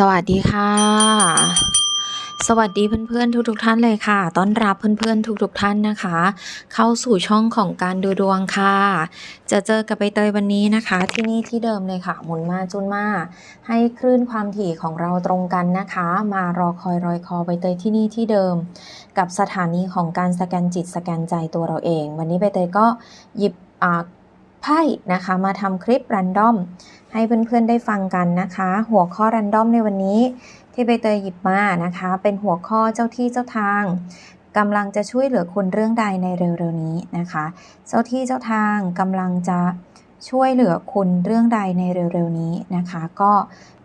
สวัสดีค่ะ สวัสดีเพื่อนๆทุกๆท่านเลยค่ะ ต้อนรับเพื่อนๆทุกๆท่านนะคะ เข้าสู่ช่องของการดูดวงค่ะ จะเจอกับใบเตยวันนี้นะคะ ที่นี่ที่เดิมเลยค่ะ หมุนมาจุนมา ให้คลื่นความถี่ของเราตรงกันนะคะ มารอคอยรอยคอใบเตยที่นี่ที่เดิม กับสถานีของการสแกนจิตสแกนใจตัวเราเอง วันนี้ใบเตยก็หยิบอ่า ไพ่นะคะ มาทำคลิปรันดอมให้เพื่อนๆได้ฟังกันนะคะ หัวข้อรันดอมในวันนี้ที่ใบเตยหยิบมานะคะ เป็นหัวข้อเจ้าที่เจ้าทางกำลังจะช่วยเหลือคุณเรื่องใดในเร็วๆนี้นะคะ เจ้าที่เจ้าทางกำลังจะช่วยเหลือคุณเรื่องใดในเร็วๆนี้นะคะ ก็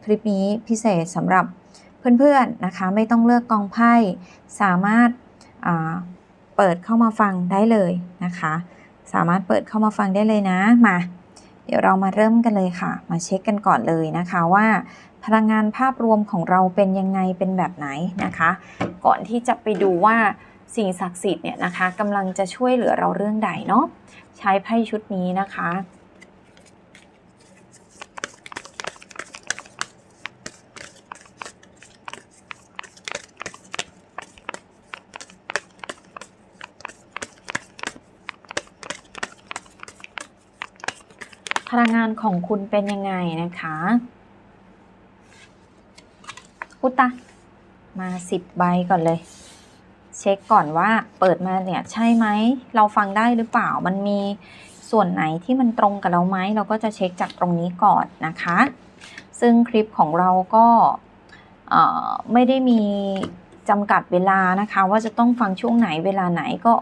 คลิปนี้พิเศษสำหรับเพื่อนๆนะคะ ไม่ต้องเลือกกองไพ่สามารถาเปิดเข้ามาฟังได้เลยนะคะ สามารถเปิดเข้ามาฟังได้เลยนะมา เดี๋ยวเรามาเริ่มกันเลยค่ะ มาเช็คกันก่อนเลยนะคะว่า พลังงานภาพรวมของเราเป็นยังไงเป็นแบบไหนนะคะ ก่อนที่จะไปดูว่าสิ่งศักดิ์สิทธิ์เนี่ยนะคะกำลังจะช่วยเหลือเราเรื่องใดเนาะใช้ไพ่ชุดนี้นะคะานของคุณเป็นยังไงนะคะพุตะมาสิบใบก่อนเลย เช็คก่อนว่าเปิดมาเนี่ยใช่ไหม เราฟังได้หรือเปล่ามันมีส่วนไหนที่มันตรงกับเราไหมเราก็จะเช็คจากตรงนี้ก่อนนะคะ ซึ่งคลิปของเราก็ไม่ได้มีจำกัดเวลานะคะ ว่าจะต้องฟังช่วงไหนเวลาไหนก็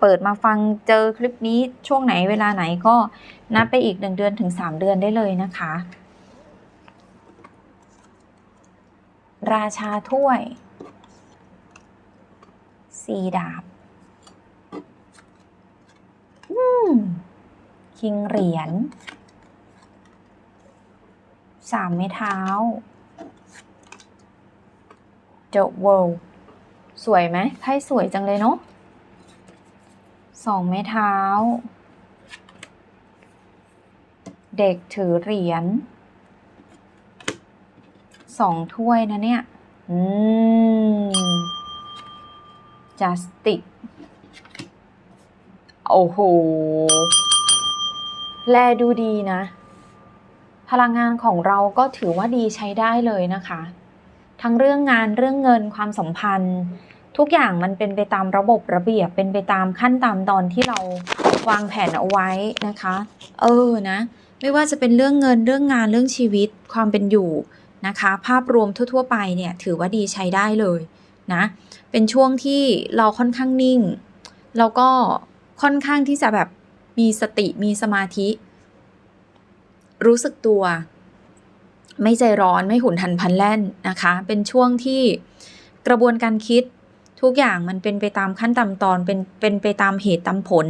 เปิดมาฟังเจอคลิปนี้ช่วงไหนเวลาไหนก็นับไปอีก1เดือนถึง3เดือนได้เลยนะคะ ราชาถ้วยสีดาบคิงเหรียญสามไม้เท้าเจาวสวยไหมไพ่สวยจังเลยเนาะ สองไม้เท้า เด็กถือเหรียญสองถ้วยนะเนี่ย อืมจัสติก โอ้โห แลดูดีนะ พลังงานของเราก็ถือว่าดีใช้ได้เลยนะคะ ทั้งเรื่องงานเรื่องเงินความสัมพันธ์ ทุกอย่างมันเป็นไปตามระบบระเบียบ เป็นไปตามขั้นตามตอนที่เราวางแผนเอาไว้นะคะ เออนะ ไม่ว่าจะเป็นเรื่องเงินเรื่องงานเรื่องชีวิตความเป็นอยู่นะคะ ภาพรวมทั่ว ๆ ไปเนี่ยถือว่าดีใช้ได้เลยนะ เป็นช่วงที่เราค่อนข้างนิ่ง แล้วก็ค่อนข้างที่จะแบบมีสติมีสมาธิ รู้สึกตัว ไม่ใจร้อนไม่หุนทันพันแล่นนะคะ เป็นช่วงที่กระบวนการคิด ทุกอย่างมันเป็นไปตามขั้นตามตอนเป็นเป็นไปตามเหตุตามผล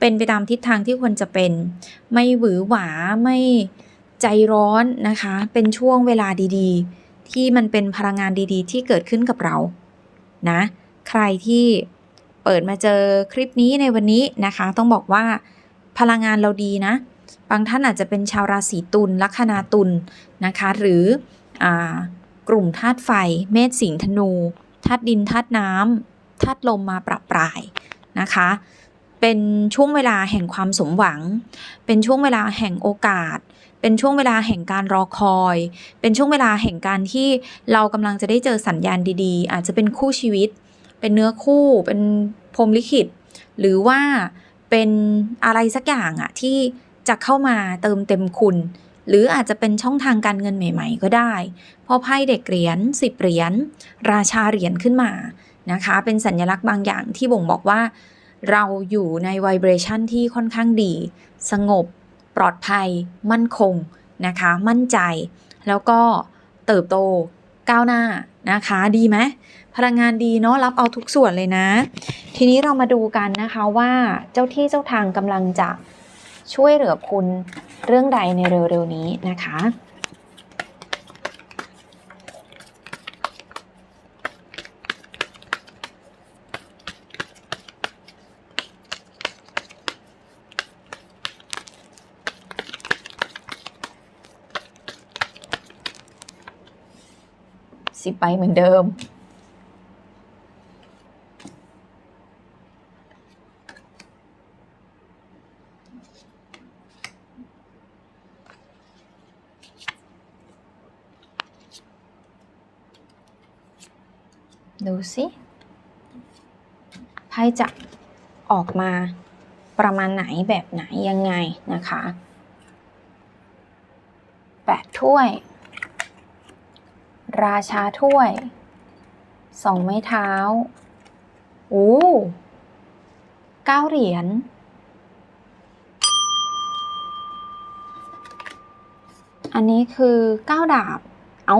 เป็นไปตามทิศทางที่ควรจะเป็น ไม่หวือหวาไม่ใจร้อนนะคะ เป็นช่วงเวลาดีๆ ที่มันเป็นพลังงานดีๆ ที่เกิดขึ้นกับเรานะใครที่เปิดมาเจอคลิปนี้ในวันนี้นะคะ ต้องบอกว่าพลังงานเราดีนะ บางท่านอาจจะเป็นชาวราศีตุลลัคนาตุลนะคะ หรืออากลุ่มธาตุไฟ เมษสิงห์ธนู ธาตุดินธาตุน้ำธาตุลมมาประปรายนะคะ เป็นช่วงเวลาแห่งความสมหวัง เป็นช่วงเวลาแห่งโอกาส เป็นช่วงเวลาแห่งการรอคอย เป็นช่วงเวลาแห่งการที่เรากำลังจะได้เจอสัญญาณดีๆ อาจจะเป็นคู่ชีวิต เป็นเนื้อคู่ เป็นพรมลิขิต หรือว่าเป็นอะไรสักอย่างอะที่จะเข้ามาเติมเต็มคุณ หรืออาจจะเป็นช่องทางการเงินใหม่ ๆ ก็ได้พราะไพ่เด็กเหรียญสิบเหรียญราชาเหรียญขึ้นมานะคะ เป็นสัญลักษณ์บางอย่างที่บ่งบอกว่า เราอยู่ในไวเบรชันที่ค่อนข้างดี สงบ ปลอดภัย มั่นคงนะคะ มั่นใจ แล้วก็เติบโตก้าวหน้านะคะ ดีไหมพลังงานดีเนาะรับเอาทุกส่วนเลยนะ ทีนี้เรามาดูกันนะคะว่าเจ้าที่เจ้าทางกำลังจะช่วยเหลือคุณ เรื่องใดในเร็วๆนี้นะคะ สิบใบเหมือนเดิม ดูสิไพ่จะออกมาประมาณไหนแบบไหนยังไงนะคะแปดถ้วย ราชาถ้วยสองไม้เท้าโอ้เก้าเหรียญอันนี้คือเก้าดาบ เอ้า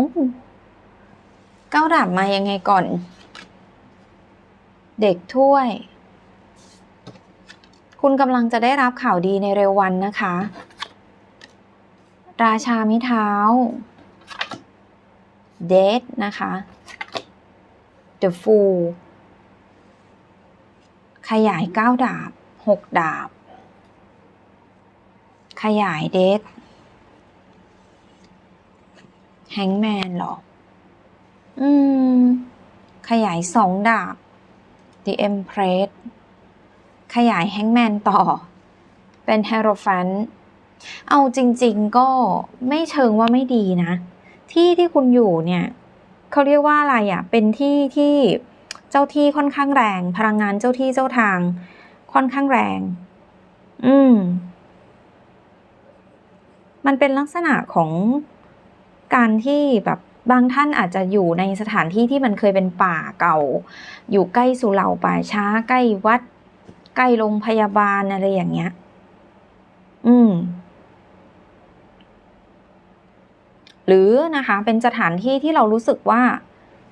เก้าดาบมายังไงก่อน เด็กถ้วย คุณกำลังจะได้รับข่าวดีในเร็ววันนะคะ ราชาม้เท้า เดทนะคะ The Fool ขยายเก้าดาบหกดาบ ขยายเดทแฮงแมนหรอ อืม ขยายสองดาบ The Empress ขยายแฮงแมนต่อ เป็น h e r o p h a n t เอาจริง ๆ ก็ไม่เชิงว่าไม่ดีนะ ที่ที่คุณอยู่เนี่ยเขาเรียกว่าอะไรอะ่ะ เป็นที่ที่เจ้าที่ค่อนข้างแรง พลังงานเจ้าที่เจ้าทาง ค่อนข้างแรง อืม มันเป็นลักษณะของการที่แบบ บางท่านอาจจะอยู่ในสถานที่ที่มันเคยเป็นป่าเก่า อยู่ใกล้สุเหร่าป่าช้า ใกล้วัด ใกล้โรงพยาบาลอะไรอย่างเงี้ย อืม หรือนะคะ เป็นสถานที่ที่เรารู้สึกว่า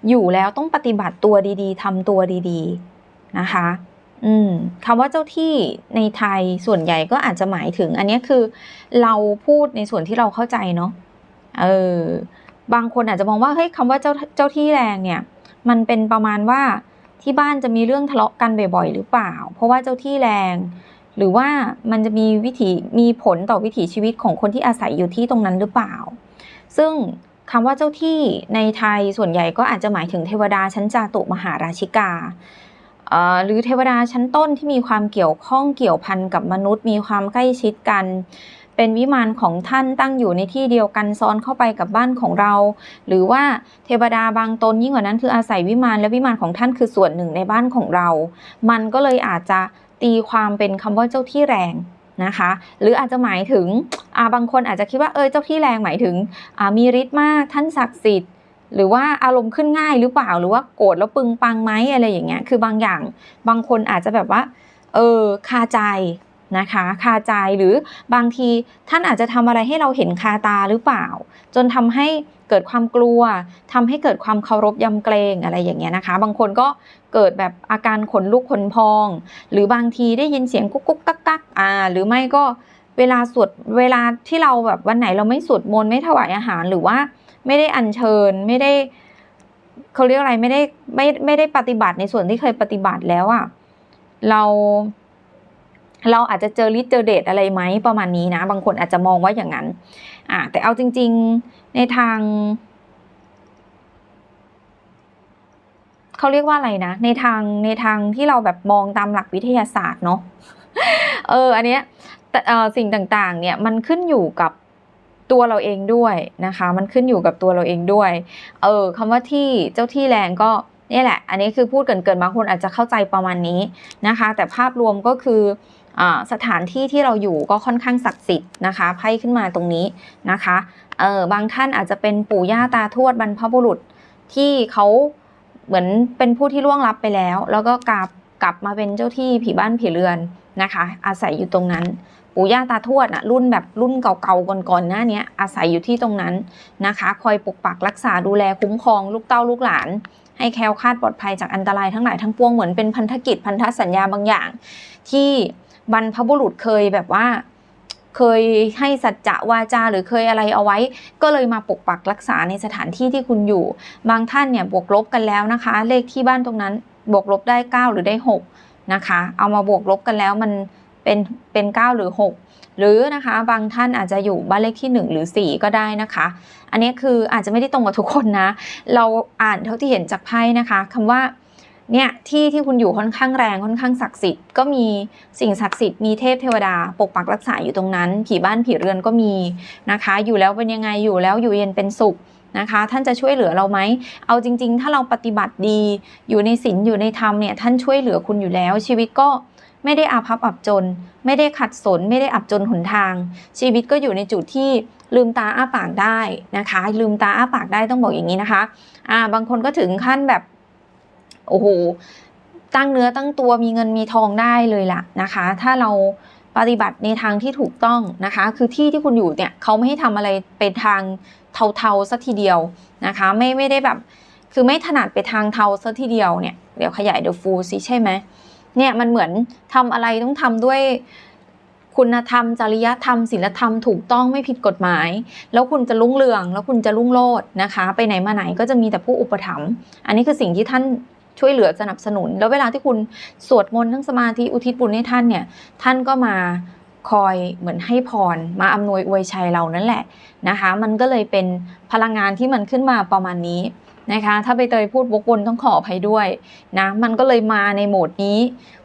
อยู่แล้วต้องปฏิบัติตัวดีๆทำตัวดีๆ นะคะ อืมคำว่าเจ้าที่ในไทยส่วนใหญ่ก็อาจจะหมายถึง อันนี้คือ เราพูดในส่วนที่เราเข้าใจเนาะ เออ บางคนอาจจะมองว่าเฮ้ยคำว่าเจ้าเจ้าที่แรงเนี่ยมันเป็นประมาณว่าที่บ้านจะมีเรื่องทะเลาะกันบ่อยๆ หรือเปล่า เพราะว่าเจ้าที่แรง หรือว่ามันจะมีวิถีมีผลต่อวิถีชีวิตของคนที่อาศัยอยู่ที่ตรงนั้นหรือเปล่า ซึ่งคำว่าเจ้าที่ในไทยส่วนใหญ่ก็อาจจะหมายถึงเทวดาชั้นจาตุมหาราชิกาหรือเทวดาชั้นต้นที่มีความเกี่ยวข้องเกี่ยวพันกับมนุษย์ มีความใกล้ชิดกัน เป็นวิมานของท่านตั้งอยู่ในที่เดียวกันซ้อนเข้าไปกับบ้านของเรา หรือว่าเทวดาบางตนยิ่งกว่านั้นคืออาศัยวิมานและวิมานของท่านคือส่วนหนึ่งในบ้านของเรา มันก็เลยอาจจะตีความเป็นคำว่าเจ้าที่แรงนะคะ หรืออาจจะหมายถึงบางคนอาจจะคิดว่าเออเจ้าที่แรงหมายถึงมีฤทธิ์มากท่านศักดิ์สิทธิ์หรือว่าอารมณ์ขึ้นง่ายหรือเปล่าหรือว่าโกรธแล้วปึงปังไหมอะไรอย่างเงี้ยคือบางอย่างบางคนอาจจะแบบว่าเออคาใจ นะคะคาใจหรือบางทีท่านอาจจะทำอะไรให้เราเห็นคาตาหรือเปล่า จนทำให้เกิดความกลัวทำให้เกิดความเคารพยำเกรงอะไรอย่างเงี้ยนะคะ บางคนก็เกิดแบบอาการขนลุกขนพอง หรือบางทีได้ยินเสียงกุ๊กกุ๊กกักกักอ่า หรือไม่ก็เวลาสวดเวลาที่เราแบบวันไหนเราไม่สวดมนต์ไม่ถวายอาหารหรือว่าไม่ได้อัญเชิญไม่ได้เขาเรียกอะไรไม่ได้ไม่ไม่ได้ปฏิบัติในส่วนที่เคยปฏิบัติแล้วอะ่ะเรา เราอาจจะเจอฤทธิ์เจอเดชอะไรไหมประมาณนี้นะ บางคนอาจจะมองว่าอย่างนั้นอ่าแต่เอาจริง ๆในทางเขาเรียกว่าอะไรนะ ในทางในทางที่เราแบบมองตามหลักวิทยาศาสตร์เนาะเอออันเนี้ยแต่สิ่งต่างๆ เนี่ยมันขึ้นอยู่กับตัวเราเองด้วยนะคะ มันขึ้นอยู่กับตัวเราเองด้วย เออคำว่าที่เจ้าที่แรงก็นี่แหละ อันนี้คือพูดเกินๆบางคนอาจจะเข้าใจประมาณนี้นะคะ แต่ภาพรวมก็คือ สถานที่ที่เราอยู่ก็ค่อนข้างศักดิ์สิทธิ์นะคะไพ่ขึ้นมาตรงนี้นะคะเออบางท่านอาจจะเป็นปู่ย่าตาทวดบรรพบุรุษที่เขาเหมือนเป็นผู้ที่ล่วงลับไปแล้ว แล้วก็กลับกลับมาเป็นเจ้าที่ผีบ้านผีเรือนนะคะ อาศัยอยู่ตรงนั้น ปู่ย่าตาทวดนะรุ่นแบบรุ่นเก่าๆก่อนๆหน้านี้อาศัยอยู่ที่ตรงนั้นนะคะ คอยปกปักรักษาดูแลคุ้มครองลูกเต้าลูกหลาน ให้แคล้วคลาดปลอดภัยจากอันตรายทั้งหลายทั้งปวงเหมือนเป็นพันธกิจพันธสัญญาบางอย่างที่ บรรพบุรุษเคยแบบว่า เคยให้สัจจะวาจาหรือเคยอะไรเอาไว้ ก็เลยมาปกปักรักษาในสถานที่ที่คุณอยู่ บางท่านเนี่ยบวกลบกันแล้วนะคะ เลขที่บ้านตรงนั้นบวกลบได้ 9 หรือได้ 6 นะคะ เอามาบวกลบกันแล้วมันเปเป็นเป็น 9 หรือ 6 หรือนะคะบางท่านอาจจะอยู่บ้านเลขที่ 1 หรือ 4 ก็ได้นะคะ อันนี้คืออาจจะไม่ได้ตรงกับทุกคนนะ เราอ่านเท่าที่เห็นจากไพ่นะคะคำว่า เนี่ยที่ที่คุณอยู่ค่อนข้างแรงค่อนข้างศักดิ์สิทธิ์ก็มีสิ่งศักดิ์สิทธิ์มีเทพเทวดาปกปักรักษาอยู่ตรงนั้น ผีบ้านผีเรือนก็มีนะคะ อยู่แล้วเป็นยังไงอยู่แล้วอยู่เย็นเป็นสุขนะคะ ท่านจะช่วยเหลือเราไหมเอาจริง ๆ ถ้าเราปฏิบัติดีอยู่ในศีลอยู่ในธรรมเนี่ยท่านช่วยเหลือคุณอยู่แล้ว ชีวิตก็ไม่ได้อาภัพอับจน ไม่ได้ขัดสน ไม่ได้อับจนหนทาง ชีวิตก็อยู่ในจุดที่ลืมตาอ้าปากได้นะคะ ลืมตาอ้าปากได้ต้องบอกอย่างนี้นะคะอ่าบางคนก็ถึงขั้นแบบ โอ้โหตั้งเนื้อตั้งตัวมีเงินมีทองได้เลยล่ะนะคะ ถ้าเราปฏิบัติในทางที่ถูกต้องนะคะ คือที่ที่คุณอยู่เนี่ยเขาไม่ให้ทำอะไรเป็นทางเทาๆสัทีเดียวนะคะ ไม่ไม่ได้แบบคือไม่ถนัดไปทางเทาซะทีเดียวเนี่ยเดี๋ยวขยายเดอะฟูซิใช่ไหมเนี่ยมันเหมือนทำอะไรต้องทำด้วยคุณธรรม จริยธรรมศีลธรรมถูกต้องไม่ผิดกฎหมาย แล้วคุณจะรุ่งเรือง แล้วคุณจะรุ่งโรจน์นะคะ ไปไหนมาไหนก็จะมีแต่ผู้อุปถัมภ์อันนี้คือสิ่งที่ท่าน ช่วยเหลือสนับสนุน แล้วเวลาที่คุณสวดมนต์ทั้งสมาธิอุทิศบุญให้ท่านเนี่ย ท่านก็มาคอยเหมือนให้พรมาอำนวยอวยชัยเรานั่นแหละนะคะ มันก็เลยเป็นพลังงานที่มันขึ้นมาประมาณนี้นะคะ ถ้าไปเตยพูดวกวนต้องขออภัยด้วยนะ มันก็เลยมาในโหมดนี้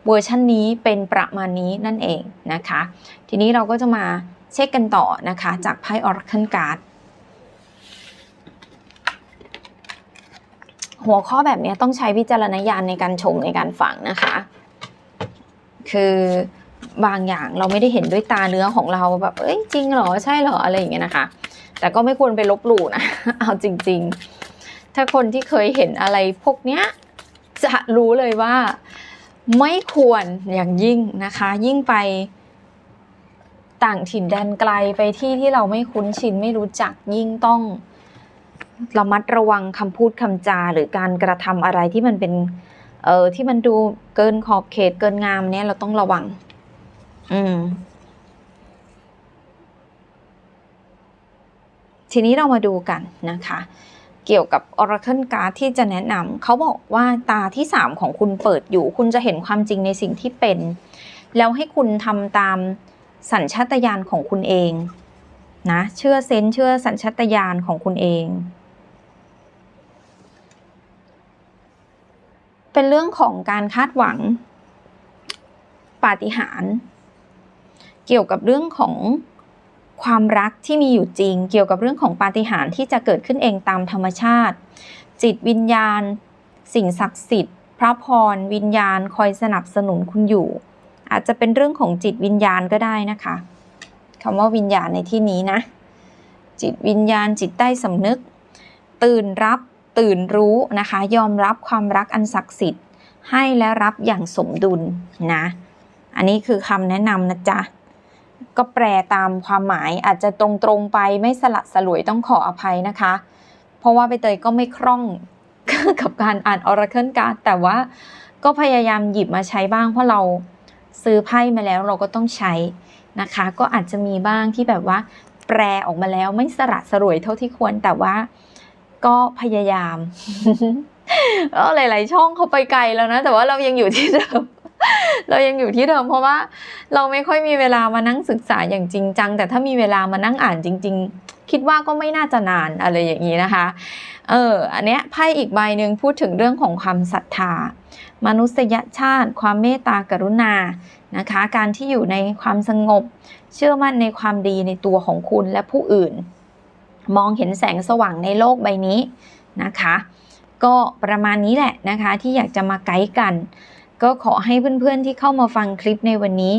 เวอร์ชันนี้เป็นประมาณนี้นั่นเองนะคะ ทีนี้เราก็จะมาเช็คกันต่อนะคะ จากไพ่ Oracle Card หัวข้อแบบนี้ต้องใช้วิจารณญาณในการชมในการฟังนะคะ คือบางอย่างเราไม่ได้เห็นด้วยตาเนื้อของเราแบบเอ้ยจริงเหรอใช่เหรออะไรอย่างเงี้ยนะคะ แต่ก็ไม่ควรไปลบหลู่นะเอาจริง ๆ ถ้าคนที่เคยเห็นอะไรพวกเนี้ยจะรู้เลยว่า ไม่ควรอย่างยิ่งนะคะ ยิ่งไปต่างถิ่นแดนไกลไปที่ที่เราไม่คุ้นชินไม่รู้จักยิ่งต้อง ระมัดระวังคำพูดคำจาหรือการกระทำอะไรที่มันเป็น เออที่มันดูเกินขอบเขตเกินงามเนี่ยเราต้องระวัง อืม ทีนี้เรามาดูกันนะคะ เกี่ยวกับ Oracle Card ที่จะแนะนำเขาบอกว่าตาที่ 3 ของคุณเปิดอยู่ คุณจะเห็นความจริงในสิ่งที่เป็น แล้วให้คุณทำตามสัญชาตญาณของคุณเองนะเชื่อเซนเชื่อสัญชาตญาณของคุณเอง เป็นเรื่องของการคาดหวังปาฏิหาริย์เกี่ยวกับเรื่องของความรักที่มีอยู่จริง เกี่ยวกับเรื่องของปาฏิหาริย์ที่จะเกิดขึ้นเองตามธรรมชาติ จิตวิญญาณ สิ่งศักดิ์สิทธิ์ พระพรวิญญาณคอยสนับสนุนคุณอยู่ อาจจะเป็นเรื่องของจิตวิญญาณก็ได้นะคะคำว่าวิญญาณในที่นี้นะ จิตวิญญาณจิตใต้สำนึก ตื่นรับ ตื่นรู้นะคะ ยอมรับความรักอันศักดิ์สิทธิ์ ให้และรับอย่างสมดุลนะ อันนี้คือคำแนะนำนะจ๊ะ ก็แปลตามความหมายอาจจะตรงๆไปไม่สลัดสลวยต้องขออภัยนะคะ เพราะว่าใบเตยก็ไม่คล่องกับการอ่าน Oracle Card แต่ว่าก็พยายามหยิบมาใช้บ้างเพราะเราซื้อไพ่มาแล้วเราก็ต้องใช้นะคะ ก็อาจจะมีบ้างที่แบบว่า แปลออกมาแล้วไม่สละสลวยเท่าที่ควรแต่ว่า ก็พยายามเออหลาย ๆ ช่องเขาไปไกลแล้วนะ แต่ว่าเรายังอยู่ที่เดิม เรายังอยู่ที่เดิม เพราะว่าเราไม่ค่อยมีเวลามานั่งศึกษาอย่างจริงจัง แต่ถ้ามีเวลามานั่งอ่านจริง ๆ คิดว่าก็ไม่น่าจะนานอะไรอย่างนี้นะคะ เออ อันเนี้ยไพ่อีกใบหนึ่งพูดถึงเรื่องของความศรัทธา มนุษยชาติ ความเมตตากรุณา นะคะ การที่อยู่ในความสงบ เชื่อมั่นในความดีในตัวของคุณและผู้อื่น มองเห็นแสงสว่างในโลกใบนี้นะคะ ก็ประมาณนี้แหละนะคะที่อยากจะมาไกด์กัน ก็ขอให้เพื่อนๆที่เข้ามาฟังคลิปในวันนี้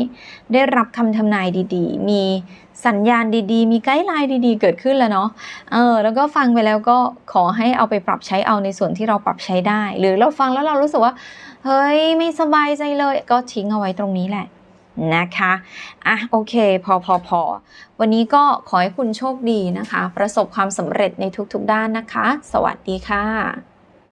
ได้รับคำทำนายดีๆ มีสัญญาณดีๆ มีไกด์ไลน์ดีๆ เกิดขึ้นแล้วเนาะ เออ แล้วก็ฟังไปแล้วก็ขอให้เอาไปปรับใช้เอาในส่วนที่เราปรับใช้ได้ หรือเราฟังแล้วเรารู้สึกว่า เฮ้ย ไม่สบายใจเลย ก็ทิ้งเอาไว้ตรงนี้แหละ นะคะอะโอเค พอพอพอวันนี้ก็ขอให้คุณโชคดีนะคะ ประสบความสำเร็จในทุกๆด้านนะคะ สวัสดีค่ะ